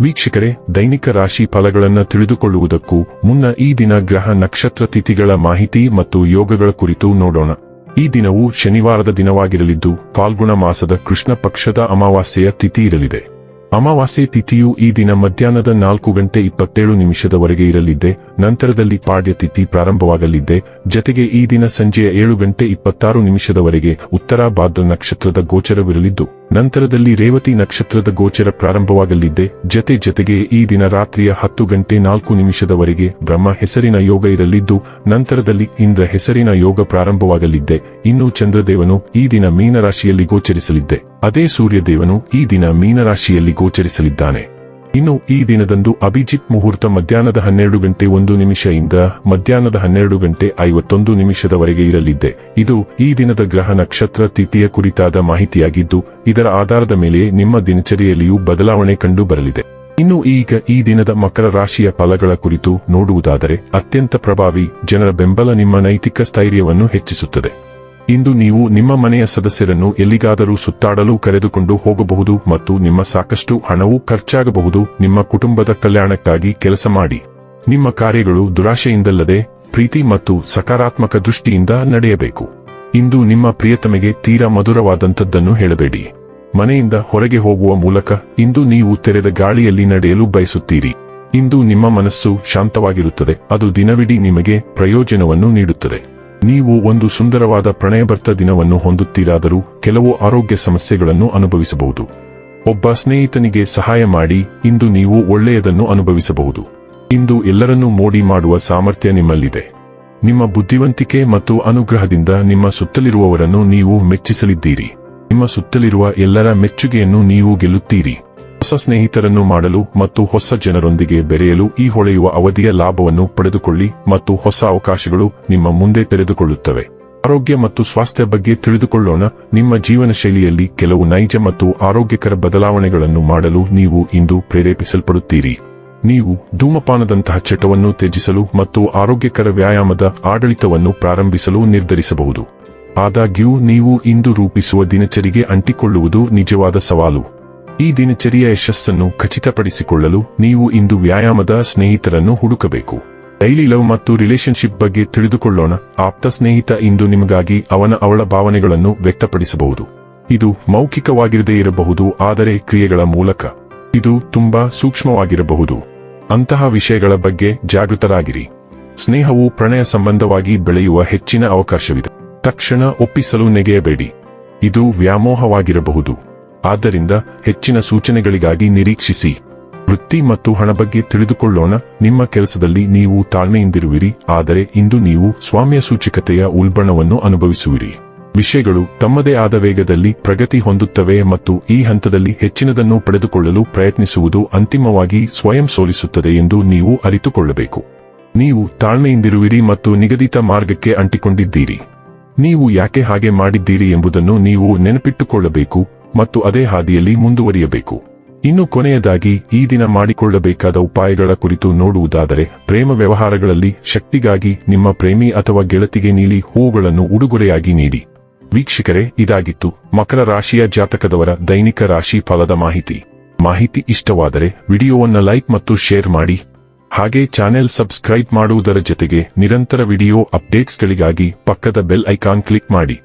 ವೀಕ್ಷಕರೇ, ದೈನಿಕ ರಾಶಿ ಫಲಗಳನ್ನು ತಿಳಿದುಕೊಳ್ಳುವುದಕ್ಕೂ ಮುನ್ನ ಈ ದಿನ ಗ್ರಹ ನಕ್ಷತ್ರ ತಿಥಿಗಳ ಮಾಹಿತಿ ಮತ್ತು ಯೋಗಗಳ ಕುರಿತು ನೋಡೋಣ. ಈ ದಿನವು ಶನಿವಾರದ ದಿನವಾಗಿರಲಿದ್ದು, ಫಾಲ್ಗುಣ ಮಾಸದ ಕೃಷ್ಣ ಪಕ್ಷದ ಅಮಾವಾಸ್ಯೆಯ ತಿಥಿ ಇರಲಿದೆ. ಅಮಾವಾಸ್ಯೆ ತಿಥಿಯು ಈ ದಿನ ಮಧ್ಯಾಹ್ನದ ನಾಲ್ಕು ಗಂಟೆ ಇಪ್ಪತ್ತೇಳು ನಿಮಿಷದವರೆಗೆ ಇರಲಿದ್ದೆ, ನಂತರದಲ್ಲಿ ಪಾಡ್ಯ ತಿಥಿ ಪ್ರಾರಂಭವಾಗಲಿದ್ದೆ, ಜತೆಗೆ ಈ ದಿನ ಸಂಜೆಯ ಏಳು ಗಂಟೆ ಇಪ್ಪತ್ತಾರು ನಿಮಿಷದವರೆಗೆ ಉತ್ತರ ಭಾದ್ರ ನಕ್ಷತ್ರದ ಗೋಚರವಿರಲಿದ್ದು. ನಂತರದಲ್ಲಿ ರೇವತಿ ನಕ್ಷತ್ರದ ಗೋಚರ ಪ್ರಾರಂಭವಾಗಲಿದ್ದೆ ಜತೆ ಜತೆಗೆ ಈ ದಿನ ರಾತ್ರಿಯ ಹತ್ತು ಗಂಟೆ ನಾಲ್ಕು ನಿಮಿಷದವರೆಗೆ ಬ್ರಹ್ಮ ಹೆಸರಿನ ಯೋಗ ಇರಲಿದ್ದು, ನಂತರದಲ್ಲಿ ಇಂದ್ರ ಹೆಸರಿನ ಯೋಗ ಪ್ರಾರಂಭವಾಗಲಿದ್ದೆ ಇನ್ನು ಚಂದ್ರದೇವನು ಈ ದಿನ ಮೀನರಾಶಿಯಲ್ಲಿ ಗೋಚರಿಸಲಿದ್ದೆ ಅದೇ ಸೂರ್ಯದೇವನು ಈ ದಿನ ಮೀನರಾಶಿಯಲ್ಲಿ ಗೋಚರಿಸಲಿದ್ದಾನೆ. ಇನ್ನು ಈ ದಿನದಂದು ಅಭಿಜಿತ್ ಮುಹೂರ್ತ ಮಧ್ಯಾಹ್ನದ ಹನ್ನೆರಡು ಗಂಟೆ ಒಂದು ನಿಮಿಷದಿಂದ ಮಧ್ಯಾಹ್ನದ ಹನ್ನೆರಡು ಗಂಟೆ ಐವತ್ತೊಂದು ನಿಮಿಷದವರೆಗೆ ಇರಲಿದೆ. ಇದು ಈ ದಿನದ ಗ್ರಹ ನಕ್ಷತ್ರ ತಿಥಿಯ ಕುರಿತಾದ ಮಾಹಿತಿಯಾಗಿದ್ದು, ಇದರ ಆಧಾರದ ಮೇಲೆ ನಿಮ್ಮ ದಿನಚರಿಯಲ್ಲಿಯೂ ಬದಲಾವಣೆ ಕಂಡು ಬರಲಿದೆ. ಇನ್ನು ಈಗ ಈ ದಿನದ ಮಕರ ರಾಶಿಯ ಫಲಗಳ ಕುರಿತು ನೋಡುವುದಾದರೆ, ಅತ್ಯಂತ ಪ್ರಭಾವಿ, ಜನರ ಬೆಂಬಲ ನಿಮ್ಮ ನೈತಿಕ ಸ್ಥೈರ್ಯವನ್ನು ಹೆಚ್ಚಿಸುತ್ತದೆ. ಇಂದು ನೀವು ನಿಮ್ಮ ಮನೆಯ ಸದಸ್ಯರನ್ನು ಎಲ್ಲಿಗಾದರೂ ಸುತ್ತಾಡಲು ಕರೆದುಕೊಂಡು ಹೋಗಬಹುದು ಮತ್ತು ನಿಮ್ಮ ಸಾಕಷ್ಟು ಹಣವೂ ಖರ್ಚಾಗಬಹುದು, ನಿಮ್ಮ ಕುಟುಂಬದ ಕಲ್ಯಾಣಕ್ಕಾಗಿ ಕೆಲಸ ಮಾಡಿ. ನಿಮ್ಮ ಕಾರ್ಯಗಳು ದುರಾಶೆಯಿಂದಲ್ಲದೆ, ಪ್ರೀತಿ ಮತ್ತು ಸಕಾರಾತ್ಮಕ ದೃಷ್ಟಿಯಿಂದ ನಡೆಯಬೇಕು. ಇಂದು ನಿಮ್ಮ ಪ್ರಿಯತಮೆಗೆ ತೀರಾ ಮಧುರವಾದಂಥದ್ದನ್ನು ಹೇಳಬೇಡಿ. ಮನೆಯಿಂದ ಹೊರಗೆ ಹೋಗುವ ಮೂಲಕ ಇಂದು ನೀವು ತೆರೆದ ಗಾಳಿಯಲ್ಲಿ ನಡೆಯಲು ಬಯಸುತ್ತೀರಿ. ಇಂದು ನಿಮ್ಮ ಮನಸ್ಸು ಶಾಂತವಾಗಿರುತ್ತದೆ, ಅದು ದಿನವಿಡೀ ನಿಮಗೆ ಪ್ರಯೋಜನವನ್ನು ನೀಡುತ್ತದೆ. ನೀವು ಒಂದು ಸುಂದರವಾದ ಪ್ರಣಯಭರ್ತ ದಿನವನ್ನು ಹೊಂದುತ್ತೀರಾದರೂ ಕೆಲವು ಆರೋಗ್ಯ ಸಮಸ್ಯೆಗಳನ್ನು ಅನುಭವಿಸಬಹುದು. ಒಬ್ಬ ಸ್ನೇಹಿತನಿಗೆ ಸಹಾಯ ಮಾಡಿ, ಇಂದು ನೀವು ಒಳ್ಳೆಯದನ್ನು ಅನುಭವಿಸಬಹುದು. ಇಂದು ಎಲ್ಲರನ್ನೂ ಮೋಡಿ ಮಾಡುವ ಸಾಮರ್ಥ್ಯ ನಿಮ್ಮಲ್ಲಿದೆ. ನಿಮ್ಮ ಬುದ್ಧಿವಂತಿಕೆ ಮತ್ತು ಅನುಗ್ರಹದಿಂದ ನಿಮ್ಮ ಸುತ್ತಲಿರುವವರನ್ನು ನೀವು ಮೆಚ್ಚಿಸಲಿದ್ದೀರಿ. ನಿಮ್ಮ ಸುತ್ತಲಿರುವ ಎಲ್ಲರ ಮೆಚ್ಚುಗೆಯನ್ನು ನೀವು ಗೆಲ್ಲುತ್ತೀರಿ. ಹೊಸ ಸ್ನೇಹಿತರನ್ನು ಮಾಡಲು ಮತ್ತು ಹೊಸ ಜನರೊಂದಿಗೆ ಬೆರೆಯಲು ಈ ಹೊಳೆಯುವ ಅವಧಿಯ ಲಾಭವನ್ನು ಪಡೆದುಕೊಳ್ಳಿ ಮತ್ತು ಹೊಸ ಅವಕಾಶಗಳು ನಿಮ್ಮ ಮುಂದೆ ತೆರೆದುಕೊಳ್ಳುತ್ತವೆ. ಆರೋಗ್ಯ ಮತ್ತು ಸ್ವಾಸ್ಥ್ಯ ಬಗ್ಗೆ ತಿಳಿದುಕೊಳ್ಳೋಣ. ನಿಮ್ಮ ಜೀವನ ಶೈಲಿಯಲ್ಲಿ ಕೆಲವು ನೈಜ ಮತ್ತು ಆರೋಗ್ಯಕರ ಬದಲಾವಣೆಗಳನ್ನು ಮಾಡಲು ನೀವು ಇಂದು ಪ್ರೇರೇಪಿಸಲ್ಪಡುತ್ತೀರಿ. ನೀವು ಧೂಮಪಾನದಂತಹ ಚಟವನ್ನು ತ್ಯಜಿಸಲು ಮತ್ತು ಆರೋಗ್ಯಕರ ವ್ಯಾಯಾಮದ ಆಡಳಿತವನ್ನು ಪ್ರಾರಂಭಿಸಲು ನಿರ್ಧರಿಸಬಹುದು. ಆದಾಗ್ಯೂ, ನೀವು ಇಂದು ರೂಪಿಸುವ ದಿನಚರಿಗೆ ಅಂಟಿಕೊಳ್ಳುವುದು ನಿಜವಾದ ಸವಾಲು. ಈ ದಿನಚರಿಯ ಯಶಸ್ಸನ್ನು ಖಚಿತಪಡಿಸಿಕೊಳ್ಳಲು ನೀವು ಇಂದು ವ್ಯಾಯಾಮದ ಸ್ನೇಹಿತರನ್ನು ಹುಡುಕಬೇಕು. ಡೈಲಿ ಲವ್ ಮತ್ತು ರಿಲೇಶನ್ಶಿಪ್ ಬಗ್ಗೆ ತಿಳಿದುಕೊಳ್ಳೋಣ. ಆಪ್ತ ಸ್ನೇಹಿತ ಇಂದು ನಿಮಗಾಗಿ ಅವನ ಅವಳ ಭಾವನೆಗಳನ್ನು ವ್ಯಕ್ತಪಡಿಸಬಹುದು. ಇದು ಮೌಖಿಕವಾಗಿರದೇ ಇರಬಹುದು, ಆದರೆ ಕ್ರಿಯೆಗಳ ಮೂಲಕ. ಇದು ತುಂಬಾ ಸೂಕ್ಷ್ಮವಾಗಿರಬಹುದು. ಅಂತಹ ವಿಷಯಗಳ ಬಗ್ಗೆ ಜಾಗೃತರಾಗಿರಿ. ಸ್ನೇಹವು ಪ್ರಣಯ ಸಂಬಂಧವಾಗಿ ಬೆಳೆಯುವ ಹೆಚ್ಚಿನ ಅವಕಾಶವಿದೆ. ತಕ್ಷಣ ಒಪ್ಪಿಸಲು ನೆಗೆಯಬೇಡಿ. ಇದು ವ್ಯಾಮೋಹವಾಗಿರಬಹುದು. ಆದ್ದರಿಂದ ಹೆಚ್ಚಿನ ಸೂಚನೆಗಳಿಗಾಗಿ ನಿರೀಕ್ಷಿಸಿ. ವೃತ್ತಿ ಮತ್ತು ಹಣ ಬಗ್ಗೆ ತಿಳಿದುಕೊಳ್ಳೋಣ. ನಿಮ್ಮ ಕೆಲಸದಲ್ಲಿ ನೀವು ತಾಳ್ಮೆಯಿಂದಿರುವಿರಿ. ಆದರೆ ಇಂದು ನೀವು ಸ್ವಾಮ್ಯ ಸೂಚಕತೆಯ ಉಲ್ಬಣವನ್ನು ಅನುಭವಿಸುವಿರಿ. ವಿಷಯಗಳು ತಮ್ಮದೇ ಆದ ವೇಗದಲ್ಲಿ ಪ್ರಗತಿ ಹೊಂದುತ್ತವೆ ಮತ್ತು ಈ ಹಂತದಲ್ಲಿ ಹೆಚ್ಚಿನದನ್ನು ಪಡೆದುಕೊಳ್ಳಲು ಪ್ರಯತ್ನಿಸುವುದು ಅಂತಿಮವಾಗಿ ಸ್ವಯಂ ಸೋಲಿಸುತ್ತದೆ ಎಂದು ನೀವು ಅರಿತುಕೊಳ್ಳಬೇಕು. ನೀವು ತಾಳ್ಮೆಯಿಂದಿರುವಿರಿ ಮತ್ತು ನಿಗದಿತ ಮಾರ್ಗಕ್ಕೆ ಅಂಟಿಕೊಂಡಿದ್ದೀರಿ. ನೀವು ಯಾಕೆ ಹಾಗೆ ಮಾಡಿದ್ದೀರಿ ಎಂಬುದನ್ನು ನೀವು ನೆನಪಿಟ್ಟುಕೊಳ್ಳಬೇಕು. ಮತ್ತು ಅದೇ ಹಾದಿಯಲ್ಲಿ ಮುಂದುವರಿಯಬೇಕು. ಇನ್ನು ಕೊನೆಯದಾಗಿ, ಈ ದಿನ ಮಾಡಿಕೊಳ್ಳಬೇಕಾದ ಉಪಾಯಗಳ ಕುರಿತು ನೋಡುವುದಾದರೆ, ಪ್ರೇಮ ವ್ಯವಹಾರಗಳಲ್ಲಿ ಶಕ್ತಿಗಾಗಿ ನಿಮ್ಮ ಪ್ರೇಮಿ ಅಥವಾ ಗೆಳತಿಗೆ ನೀಲಿ ಹೂವುಗಳನ್ನು ಉಡುಗೊರೆಯಾಗಿ ನೀಡಿ. ವೀಕ್ಷಕರೇ, ಇದಾಗಿತ್ತು ಮಕರ ರಾಶಿಯ ಜಾತಕದವರ ದೈನಿಕ ರಾಶಿ ಫಲದ ಮಾಹಿತಿ. ಮಾಹಿತಿ ಇಷ್ಟವಾದರೆ, ವಿಡಿಯೋವನ್ನು ಲೈಕ್ ಮತ್ತು ಶೇರ್ ಮಾಡಿ. ಹಾಗೆ ಚಾನೆಲ್ ಸಬ್ಸ್ಕ್ರೈಬ್ ಮಾಡುವುದರ ಜೊತೆಗೆ ನಿರಂತರ ವಿಡಿಯೋ ಅಪ್ಡೇಟ್ಸ್ಗಳಿಗಾಗಿ ಪಕ್ಕದ ಬೆಲ್ ಐಕಾನ್ ಕ್ಲಿಕ್ ಮಾಡಿ.